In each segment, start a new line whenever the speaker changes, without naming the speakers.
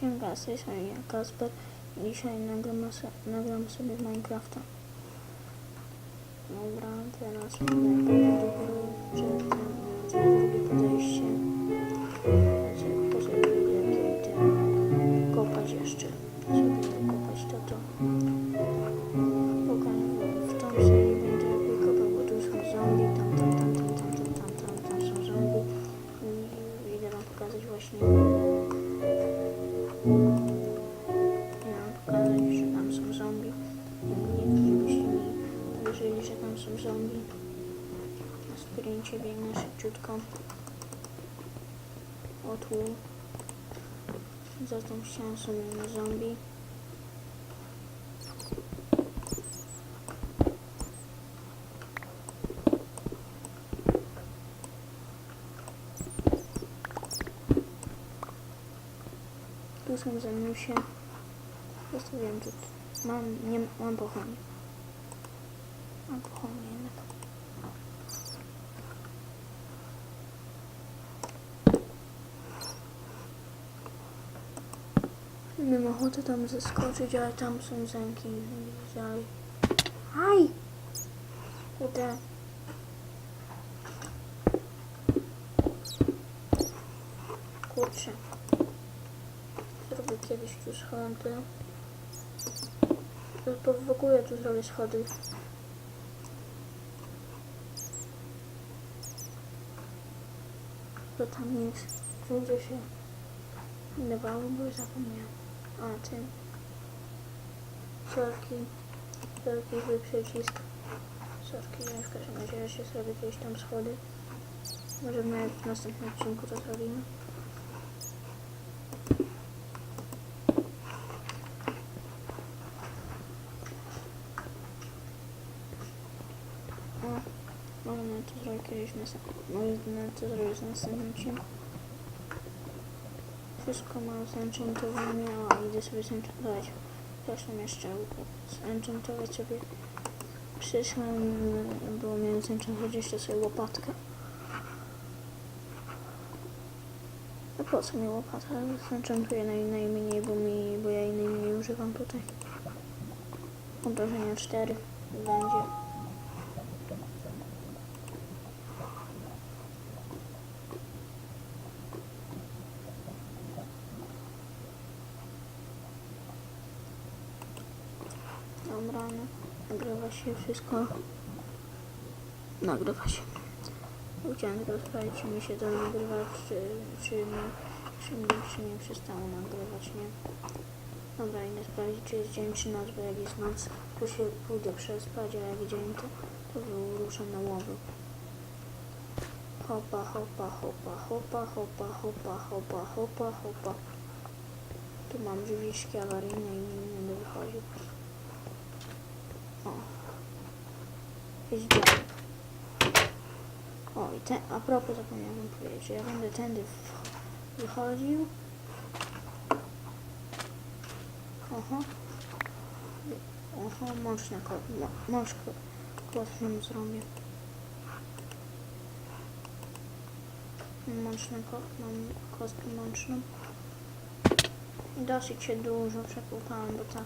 sięga z tej strony Kasper. Dzisiaj nagram, nagram sobie Minecrafta. Dobra, teraz drugie, drugie podejście. krótko. Otłum. Zatem szansą na zombie. Tu są zanusie. Zostawiam tu. Mam, nie, mam pochodnie. Mam. Miałem ochotę tam zeskoczyć, ale tam są zamki. Dalej. Aj! Kurde. Kurczę. Zrobię kiedyś tu schody. To w ogóle tu zrobię schody. Co tam jest? Czuję się. Dawało, bo już zapomniałam. A, ten. Sorki. Sorki, zły przycisk. Sorki, ja w każdym razie jeszcze zrobię gdzieś tam schody. Może nawet w następnym odcinku to zrobimy. O, może na to zrobię kiedyś na Może na to zrobię w następnym odcinku. Wszystko mam zenchantowane, o idę sobie zenchantować. Zresztą jeszcze zenchantować sobie. Przyszłam, było miałem zenchantować jeszcze sobie łopatkę. No po co mi łopata? Zenchantuję naj, najmniej, bo, mi, bo ja jej najmniej używam tutaj. Obrażenia 4 będzie. Dobra, no. nagrywa się wszystko. Nagrywa się. Chciałem tylko sprawdzić, czy mi się to nagrywa, czy, czy, mi, czy, mi, czy nie przestało nagrywać, nie? Dobra, idę sprawdzić, czy jest dzień, czy noc, bo jak jest noc, to się pójdę przespać, a jak dzień, to, to ruszę na łowy. Hopa, hopa, hopa, hopa, hopa, hopa, hopa, hopa, hopa. Tu mam drzwiczki awaryjne i nie będę wychodził. O. O, i ten, a propos zapomniałem powiedzieć, że ja będę tędy wychodził. Oho. Oho, mąż na ko- kostną zrobię. Mączny kot, mam kostkę mączną. I dosyć się dużo przepłukałam, bo ta,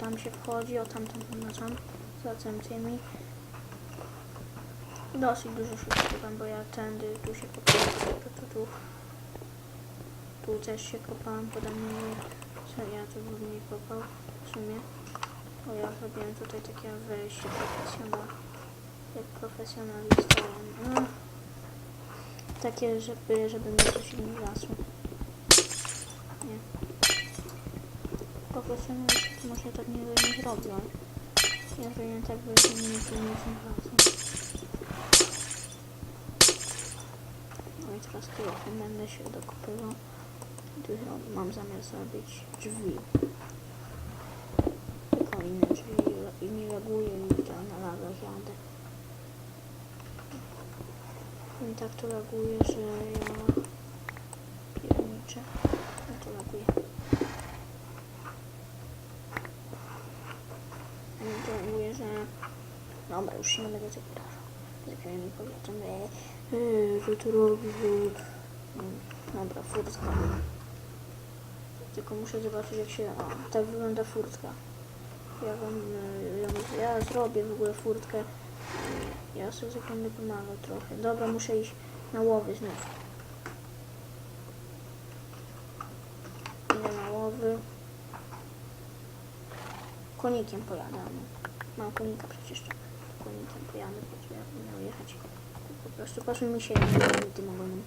tam się wchodzi, o tam, tam, tam, tam, za tymi. Dosyć dużo kopałem, bo ja tędy tu się kopałem, tu, tu, tu. Tu też się kopałem, podam nie co ja tu nie kopał w sumie. Bo ja zrobiłem tutaj takie wejście profesjonal, jak profesjonalista. No, takie, żeby, żeby mnie coś nie wlasło. Nie. Profesjonaliści to może tak nie, nie zrobią. Ja zrobiłem tak, by mnie tu nie wlasło. No i teraz tu będę się dokopywał. Tu mam zamiar zrobić drzwi. Tylko inne drzwi i nie reaguję i to na lagach jadę. I tak to reaguje, że ja pierniczę. Ja to reaguję. A nie to reaguje, że dobra, już się nie będę tego powtarzał. E, e, że to robi, Dobra, furtka. Tylko muszę zobaczyć jak się... O, tak wygląda furtka. Ja wam... y, ją- Ja zrobię w ogóle furtkę. Ja sobie będę pomagał trochę. Dobra, muszę iść na łowy znów. Idę na łowy. Konikiem pojadę. no. Mam konika przecież. Konikiem pojadę, po co ja miał jechać. Po prostu mi się tym ogonem.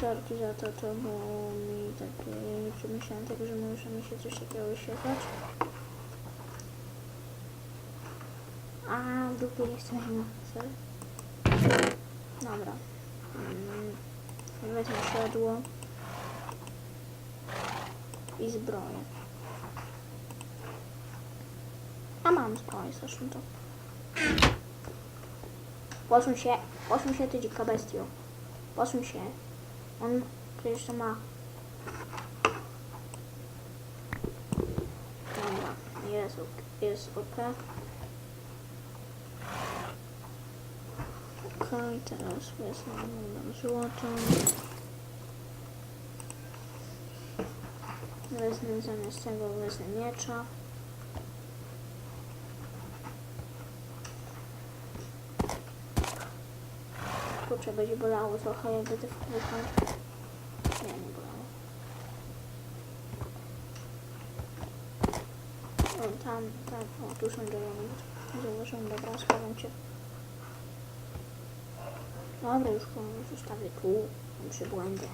Sorki za to, było mi takie, nie przemyślałem tego, że może mi się coś takiego wyświetlać. A, w dupie nie chcę no, sorry. Dobra. Mm, Wezmę siodło i zbroję. Zbroję, zresztą to. Posuń się, posuń się ty dzika bestio. Posuń się. On przecież to ma. Dobra, jest, ok- jest ok. Okej, teraz wezmę nam złoto. Wezmę zamiast tego wezmę miecza. Kurczę, będzie bolało trochę, jak będę wpływał. Nie, nie bolało. O, tam, tak, o, tu są drewno. Zauważyłem, dobra, schowam cię. Dobra, już go zostawię tu, przy błędzie.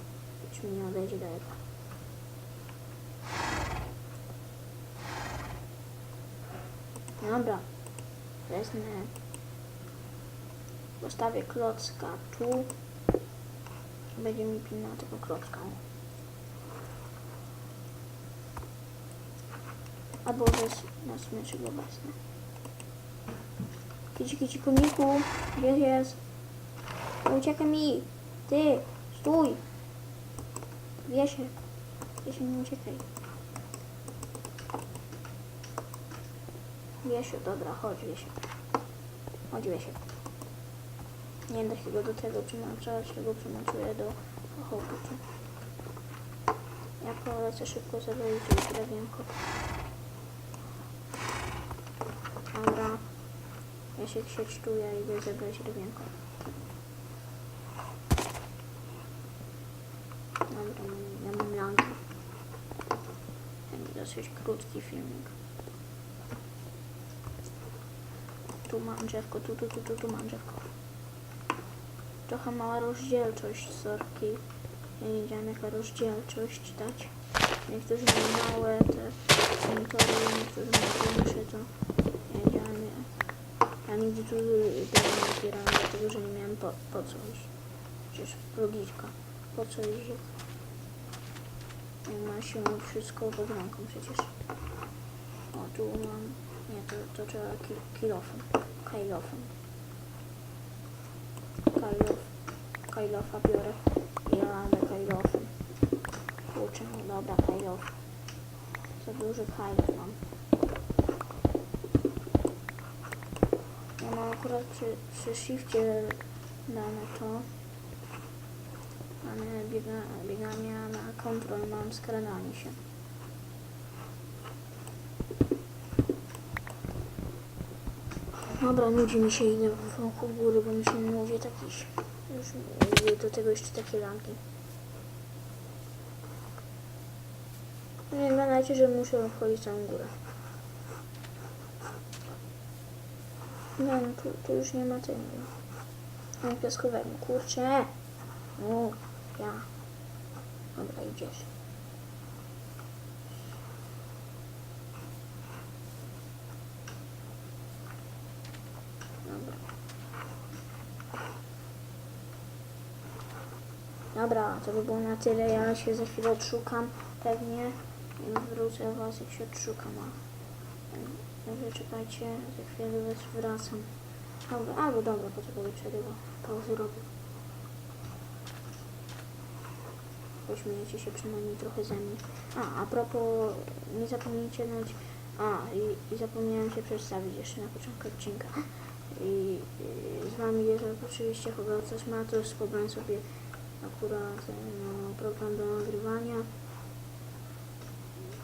Już mi nie odejdzie daleko. Dobra, wezmę Postawię klocka tu. Będzie mi pilna tego klocka. Albo wez na smyczy go wezmę. Kici, kici, koniku. Gdzie jest? Uciekaj mi. Ty, stój. Wiesie. Wiesie, nie uciekaj. Wiesiu, dobra, chodź Wiesiu. Chodź Wiesiu. Nie da się go do tego przyłączać, tego przyłączuję do pochodu. Ja polecę szybko już drewienko. Dobra. Ja się księcztuję i idę zabrać drewienko. Dobra, ja mam lanki. Będzie dosyć krótki filmik. Tu mam drzewko, tu, tu, tu, tu, tu mam drzewko. Trochę mała rozdzielczość sorki. Nie wiedziałam jaka rozdzielczość dać. Niektórzy mają małe te monitory, niektórzy mają większe, to nie wiedziałam. Ja nigdy tu nie zbierałam, dlatego że nie miałem po, po co iść. Przecież logiczka. Po co iść? jak- ma się wszystko pod ręką przecież. O, tu mam... Nie, to, to trzeba ki-. Kajlofem. Kajlof. Kajlofa biorę. Mam kajlofem. Kurczę, dobra, kajlof. Za duży kajlof mam. Ja mam akurat przy, przy shifcie dane to. Mamy biega, biegania na kontrol, mam skradanie się. Dobra, nudzi mi się idę wokół góry, bo mi się nudzi jakiś. Już do tego jeszcze takie lamki. Nie gadajcie, że muszę wchodzić całą górę. Nie no, tu, tu już nie ma tego. Mam piaskowego. Kurczę! No, ja. Dobra, idziesz. Dobra. Dobra, to by było na tyle. Ja się za chwilę odszukam pewnie i wrócę was jak się odszukam. A Dobrze, czekajcie, za chwilę was wracam. Dobra, albo dobra, poczekaj, przerywa. Pauzę robię. Pośmiejecie się przynajmniej trochę ze mnie. A, a propos, nie zapomnijcie dać... A, i, i zapomniałem się przedstawić jeszcze na początku odcinka. I, i z wami jest oczywiście Hogarcas Matos, pobrałem sobie akurat e, no, program do nagrywania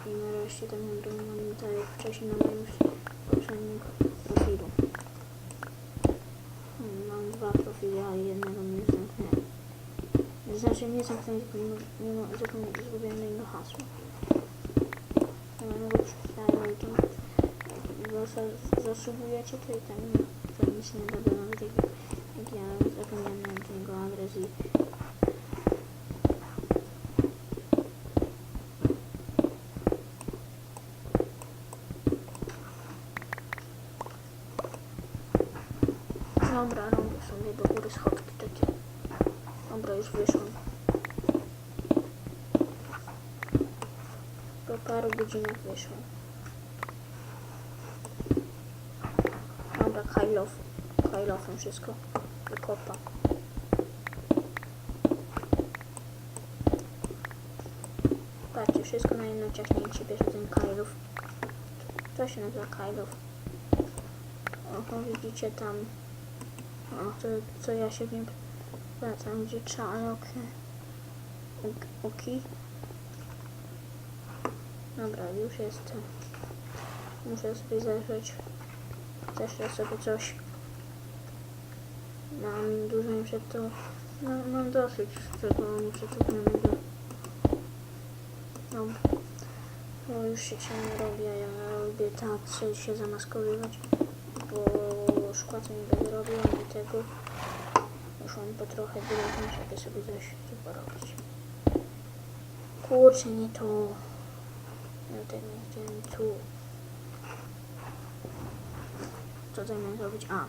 i nareszcie tak nagrywam tak jak wcześniej na moim poprzednim profilu. Hmm, Mam dwa profile, a jednego mi już. Znaczy nie zamknąłem, tylko nie, nie, zapomniałem, zgubiłem innego hasła. Mam go przeczytałem, ale to jak zas- zasubujecie, to i tam to nic nie da, nawet jak, jak ja zapomniałem jego adres i Dobra, robię sobie do góry schodki takie. Dobra, już wyszłam. Po paru godzinach wyszłam. Dobra, Kajlow. Kajlowem wszystko wykopa. Patrzcie, wszystko na jedno ciachnięcie bierze ten Kajlów. To się nazywa Kajlów. O, widzicie tam o, to co ja się w nim gdzie Czarok Oki. Dobra, już jestem. Muszę sobie zeszeć. Ześlę sobie coś. Mam dużo muszę to. No, mam dosyć tego nieprzetopionego. Dobra. No już się ciemno robi, a ja lubię tak sobie się zamaskowywać, bo szkła co nie będę robił, ani tego. Muszę po trochę wyrównać, żeby sobie coś porobić. Kurczę, nie tu. Tego nie chciałem tu. Co tutaj miałem zrobić? A.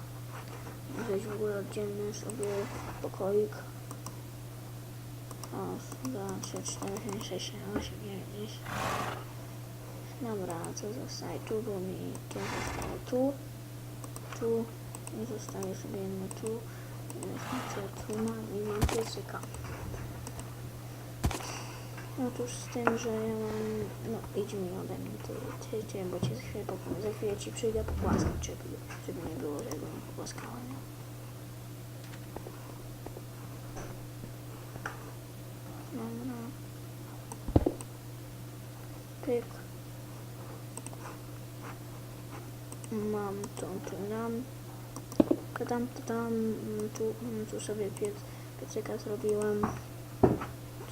Wejść w ogóle oddzielny sobie pokoik. O, 2, 3, 4, 5, 6, 7, 8, 9, 10. Dobra, co zostaje tu, bo mi to zostało tu, tu i zostaje sobie jedno tu. Właśnie tu mam i mam piecyka. Otóż z tym, że ja mam, no idź mi ode mnie ty, ty, ty bo cię za chwilę, pop- za chwilę ci przyjdę pogłaskać, żeby, żeby nie było, że go nie pogłaskałem. no. Dobra. Pyk. Mam tą tu nam. Tam, tam, tu, tu sobie piec, piecyka zrobiłem.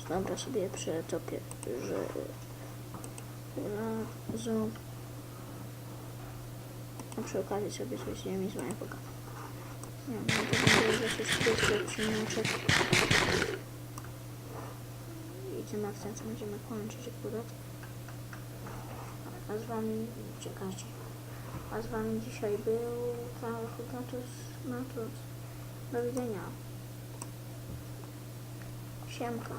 Dobra, sobie przetopię, że razu. A przy okazji sobie coś z nimi z pogadam. Nie wiem, no to będzie dosyć krótki odcineczek. I tym akcentem będziemy kończyć akurat. A z wami, czekajcie. A z wami dzisiaj był Karol Hugatus Matus. Do widzenia. Siemka.